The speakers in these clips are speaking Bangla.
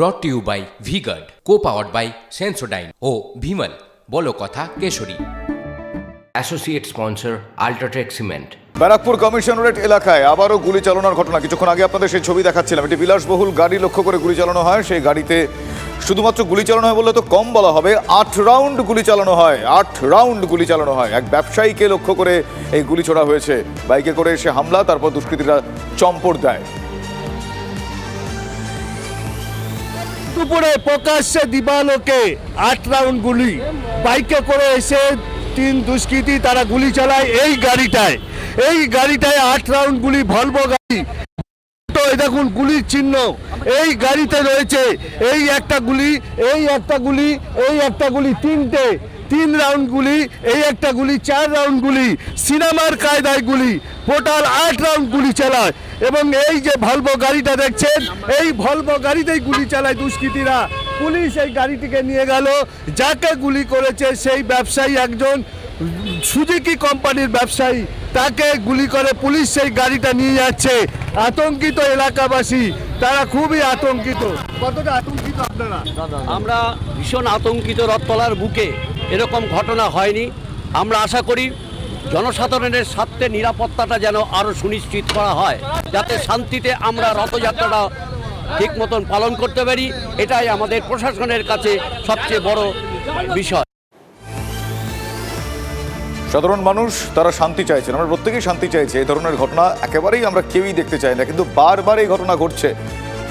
Brought to you by VGuard co powered by Sensodyne ও ভিমল বলো কথা Keshari. Associate sponsor UltraTech cement Barrackpore commissionerate এলাকায় আবারও গুলি চালানোর ঘটনা। কিছুক্ষণ আগে আপনাদের সেই ছবি দেখাচ্ছিলাম। একটি বিলাসবহুল গাড়ি লক্ষ্য করে গুলি চালানো হয়। সেই গাড়িতে শুধুমাত্র গুলি চালানো হয় বললে তো কম বলা হবে। আট রাউন্ড গুলি চালানো হয়। আট রাউন্ড গুলি চালানো হয়। এক ব্যবসায়ীকে লক্ষ্য করে এই গুলি ছোড়া হয়েছে। বাইকে করে এসে হামলা তারপর দুষ্কৃতীরা চম্পট দেয়। দুপুরে প্রকাশ্যে দিবালোকে আট রাউন্ড গুলি। বাইকে করে এসে তিন দুষ্কৃতী তারা গুলি চালায় এই গাড়িটায়। এই গাড়িটায় আট রাউন্ড গুলি, ভলভো গাড়ি। দেখুন গুলির চিহ্ন। এই গাড়িতে রয়েছে, এই একটা গুলি, এই একটা গুলি, এই একটা গুলি, তিনটে। তিন রাউন্ড গুলি, এই একটা গুলি, চার রাউন্ড গুলি। সিনেমার কায়দায় গুলি। টোটাল আট রাউন্ড গুলি চালায়। এবং এই যে ভলভো গাড়িটা দেখছেন, এই ভলভো গাড়িতেই গুলি চালায় দুষ্কৃতীরা। পুলিশ এই গাড়িটিকে নিয়ে গেল, যাকে গুলি করেছে সেই ব্যবসায়ী একজন সুজুকি কোম্পানির ব্যবসায়ী, তাকে গুলি করে পুলিশ সেই গাড়িটা নিয়ে যাচ্ছে। আতঙ্কিত এলাকাবাসী, তারা খুবই আতঙ্কিত। কতটা আতঙ্কিত আপনারা? আমরা ভীষণ আতঙ্কিত রথতলার বুকে, এরকম ঘটনা হয়নি। আমরা আশা করি জনসাধারণের স্বার্থে নিরাপত্তাটা যেন আরও সুনিশ্চিত করা হয়, যাতে শান্তিতে আমরা রথযাত্রাটা ঠিক মতন পালন করতে পারি, এটাই আমাদের প্রশাসনের কাছে সবচেয়ে বড় বিষয়। সাধারণ মানুষ, তারা শান্তি চাইছেন। আমরা প্রত্যেকেই শান্তি চাইছে, এই ধরনের ঘটনা একেবারেই আমরা কেউই দেখতে চাই না, কিন্তু বারবার এই ঘটনা ঘটছে।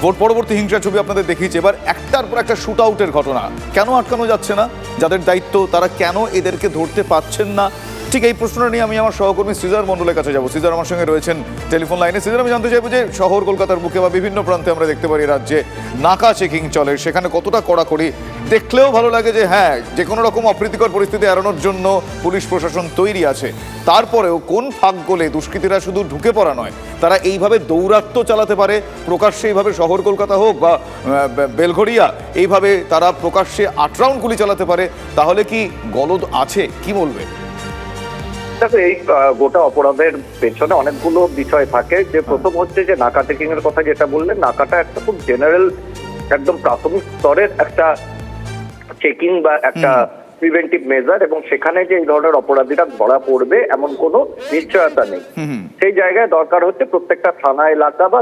ভোট পরবর্তী হিংসা ছবি আপনাদের দেখিয়েছে, এবার একটার পর একটা শুট আউটের ঘটনা। কেন আটকানো যাচ্ছে না? যাদের দায়িত্ব, তারা কেন এদেরকে ধরতে পারছেন না? ঠিক এই প্রশ্নটা নিয়ে আমি আমার সহকর্মী সিজার মণ্ডলের কাছে যাব। সিজার আমার সঙ্গে রয়েছেন টেলিফোন লাইনে। সিজার, আমি জানতে চাইব যে শহর কলকাতার বুকে বা বিভিন্ন প্রান্তে আমরা দেখতে পারি রাজ্যে নাকা চেকিং চলে। সেখানে কতটা কড়াকড়ি? দেখলেও ভালো লাগে যে হ্যাঁ যে কোনো রকম অপ্রীতিকর পরিস্থিতি এড়ানোর জন্য পুলিশ প্রশাসন তৈরি আছে। তারপরেও কোন ফাঁক গোলে দুষ্কৃতীরা শুধু ঢুকে পড়া নয়, তারা এইভাবে দৌরাত্ম্য চালাতে পারে? প্রকাশ্যে এইভাবে শহর কলকাতা হোক বা বেলঘড়িয়া এইভাবে তারা প্রকাশ্যে আট রাউন্ড গুলি চালাতে পারে, তাহলে কি গলদ আছে? কি বলবে? দেখো এই গোটা অপরাধের পেছনে অনেকগুলো বিষয় থাকে। যে প্রথম হচ্ছে যে নাকা চেকিং এর কথা যেটা বললেন নাকাটা একটা খুব জেনারেল একদম প্রাথমিক স্তরের একটা চেকিং বা একটা প্রিভেন্টিভ মেজার এবং সেখানে যে এই ধরনের অপরাধীরা ধরা পড়বে এমন কোনো নিশ্চয়তা নেই। সেই জায়গায় দরকার হচ্ছে প্রত্যেকটা থানা এলাকা বা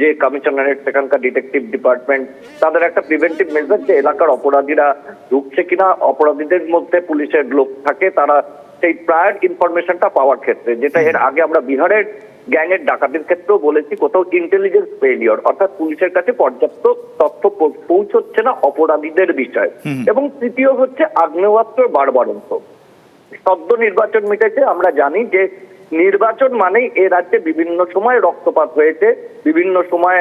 যে কমিশনারেট সেখানকার ডিটেকটিভ ডিপার্টমেন্ট তাদের একটা প্রিভেন্টিভ মেজার যে এলাকার অপরাধীরা ঢুকছে কিনা। অপরাধীদের মধ্যে পুলিশের লোক থাকে তারা সেই প্রায়র ইনফরমেশনটা পাওয়ার ক্ষেত্রে যেটা এর আগে আমরা বিহারের গ্যাংয়ের ডাকাতির ক্ষেত্রেও বলেছি কোথাও ইন্টেলিজেন্স ফেলিওর অর্থাৎ পুলিশের কাছে পর্যাপ্ত তথ্য পৌঁছচ্ছে না অপরাধীদের বিষয়ে। এবং তৃতীয় হচ্ছে আগ্নেয়াস্ত্র বারবারন্ত। শব্দ নির্বাচন মিটেছে আমরা জানি যে নির্বাচন মানেই এ রাজ্যে বিভিন্ন সময় রক্তপাত হয়েছে বিভিন্ন সময়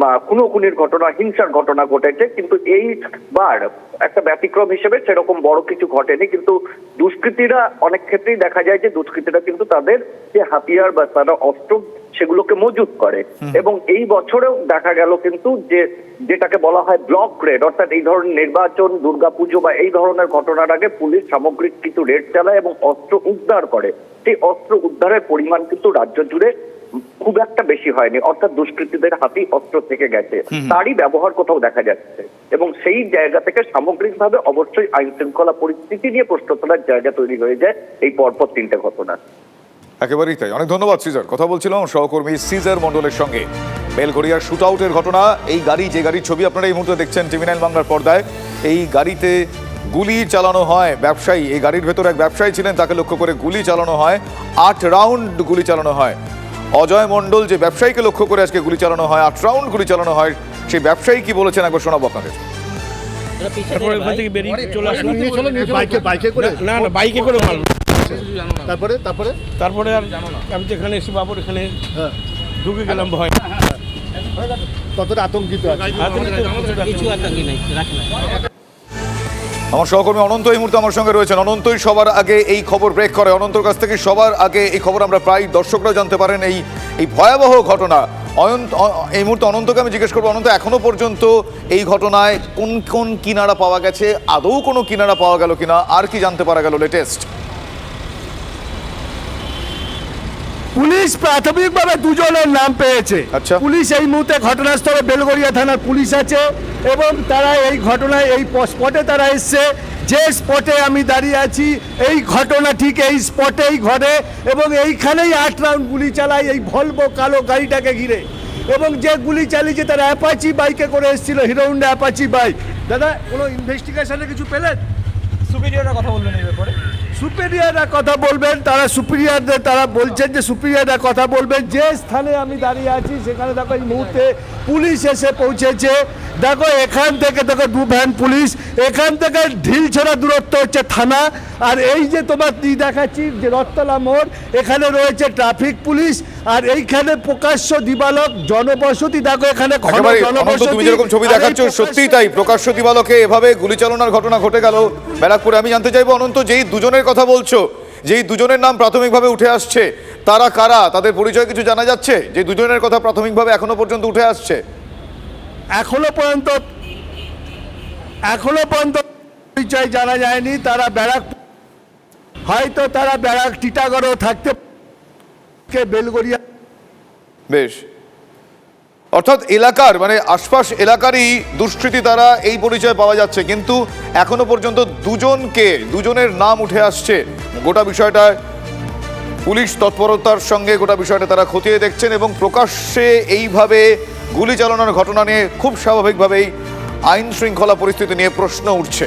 খুনোখুনির ঘটনা হিংসার ঘটনা ঘটেছে কিন্তু এইবার একটা ব্যতিক্রম হিসেবে সেরকম বড় কিছু ঘটেনি কিন্তু দুষ্কৃতীরা অনেক ক্ষেত্রেই দেখা যায় যে দুষ্কৃতীরা কিন্তু তাদের যে হাতিয়ার বা তারা অস্ত্র সেগুলোকে মজুত করে। এবং এই বছরেও দেখা গেল কিন্তু যে যেটাকে বলা হয় ব্লক রেড অর্থাৎ এই ধরনের নির্বাচন দুর্গাপুজো বা এই ধরনের ঘটনার আগে পুলিশ সামগ্রিক কিছু রেড চালায় এবং অস্ত্র উদ্ধার করে। সেই অস্ত্র উদ্ধারের পরিমাণ কিন্তু রাজ্য জুড়ে খুব একটা বেশি হয়নি। অর্থাৎ দুষ্কৃতীদের হাতেই অস্ত্র থেকে গেছে। তারই ব্যবহার কোথাও দেখা যাচ্ছে। এবং সেই জায়গা থেকে সামগ্রিকভাবে অবশ্যই আইন শৃঙ্খলা পরিস্থিতি নিয়ে প্রশ্ন তোলার জায়গা তৈরি হয়ে যায় এই পরপর তিনটে ঘটনা। একেবারেই তাই। অনেক ধন্যবাদ সিজার। কথা বলছিলাম সহকর্মী সিজার মন্ডলের সঙ্গে। বেলঘড়িয়ার শুট আউটের ঘটনা এই গাড়ি যে গাড়ির ছবি আপনারা এই মুহূর্তে দেখছেন টিভি নাইন বাংলার পর্দায় এই গাড়িতে গুলি চালানো হয় ব্যবসায়ী। এই গাড়ির ভেতর এক ব্যবসায়ী ছিলেন তাকে লক্ষ্য করে গুলি চালানো হয়। আট রাউন্ড গুলি চালানো হয়। অজয় মণ্ডল যে ব্যবসায়ীকে লক্ষ্য করে আজকে গুলি চালানো হয় আট রাউন্ড গুলি চালানো হয় সেই ব্যবসায়ী কি বলেছেন একবার শোনাবো আপনাদের। তারপরে ওখান থেকে বেরিয়ে চলে বাইকে বাইকে করে। না না বাইকে করে মারলো তারপরে তারপরে? তারপরে আর আমি এসে বাবুর এখানে হ্যাঁ। ঢুকে গেলাম ভয়। কতটা আতঙ্কিত আছে। কিছু আমার সহকর্মী অনন্ত এই মুহূর্তে আমার সঙ্গে রয়েছেন। অনন্তই সবার আগে এই খবর ব্রেক করে। অনন্তর কাছ থেকে সবার আগে এই খবর আমরা প্রায় দর্শকরা জানতে পারেন এই এই ভয়াবহ ঘটনা। অনন্ত এই মুহূর্তে অনন্তকে আমি জিজ্ঞেস করব, অনন্ত এখনও পর্যন্ত এই ঘটনায় কোন কোন কিনারা পাওয়া গেছে? আদৌ কোনো কিনারা পাওয়া গেল কিনা? আর কি জানতে পারা গেল লেটেস্ট পুলিশ প্রাথমিকভাবে দুজনের নাম পেয়েছে। আচ্ছা। পুলিশ এই মুহূর্তে ঘটনাস্থলে বেলগড়িয়া থানার পুলিশ আছে এবং তারা এই ঘটনায় এই স্পটে তারা এসছে। যে স্পটে আমি দাঁড়িয়ে আছি এই ঘটনা ঠিক এই স্পটেই ঘটে এবং এইখানেই আট রাউন্ড গুলি চালায় এই ভলভো কালো গাড়িটাকে ঘিরে। এবং যে গুলি চালিয়েছে তারা অ্যাপাচি বাইকে করে এসেছিল হিরো হুন্ডা অ্যাপাচি বাইক দাদা কোনো ইনভেস্টিগেশনে কিছু পেলেন? সুপিরিয়ররা কথা বলবেন এই ব্যাপারে? সুপিরিয়ররা কথা বলবেন, তারা সুপিরিয়ারদের, তারা বলছেন যে সুপিরিয়ররা কথা বলবেন। যে স্থানে আমি দাঁড়িয়ে আছি, সেখানে দেখো এই মুহূর্তে পুলিশ এসে পৌঁছেছে। দেখো এখান থেকে দেখো দু ভ্যান পুলিশ, এখান থেকে ঢিল ছড়া দূরত্ব হচ্ছে থানা। আর এই যে তোমার দি দেখাচ্ছি যে রত্তলা মোড় এখানে রয়েছে ট্রাফিক পুলিশ আর এইখানে প্রকাশ্য দিবালক জনবসতি দেখো এখানে তুমি যেরকম ছবি দেখাচ্ছ সত্যিই তাই প্রকাশ্য দিবালকে এভাবে গুলি চালনার ঘটনা ঘটে গেল ব্যারাকপুরে। আমি জানতে চাইব অনন্ত যেই দুজনের কথা বলছো যেই দুজনের নাম প্রাথমিকভাবে উঠে আসছে তারা কারা? তাদের পরিচয় কিছু জানা যাচ্ছে? যে দুজনের কথা প্রাথমিকভাবে এখনও পর্যন্ত উঠে আসছে? এখনও পর্যন্ত এখনও পর্যন্ত পরিচয় জানা যায়নি। তারা ব্যারাক হয়তো তারা ব্যারাক টিটাগড়ও থাকতে বেলগড়িয়া বেশ। অর্থাৎ এলাকার মানে আশপাশ এলাকারই দুষ্কৃতি তারা এই পরিচয় পাওয়া যাচ্ছে, কিন্তু এখনও পর্যন্ত দুজনকে, দুজনের নাম উঠে আসছে। গোটা বিষয়টা পুলিশ তৎপরতার সঙ্গে গোটা বিষয়টা তারা খতিয়ে দেখছেন এবং প্রকাশ্যে এইভাবে গুলি চালানোর ঘটনা নিয়ে খুব স্বাভাবিকভাবেই আইন শৃঙ্খলা পরিস্থিতি নিয়ে প্রশ্ন উঠছে।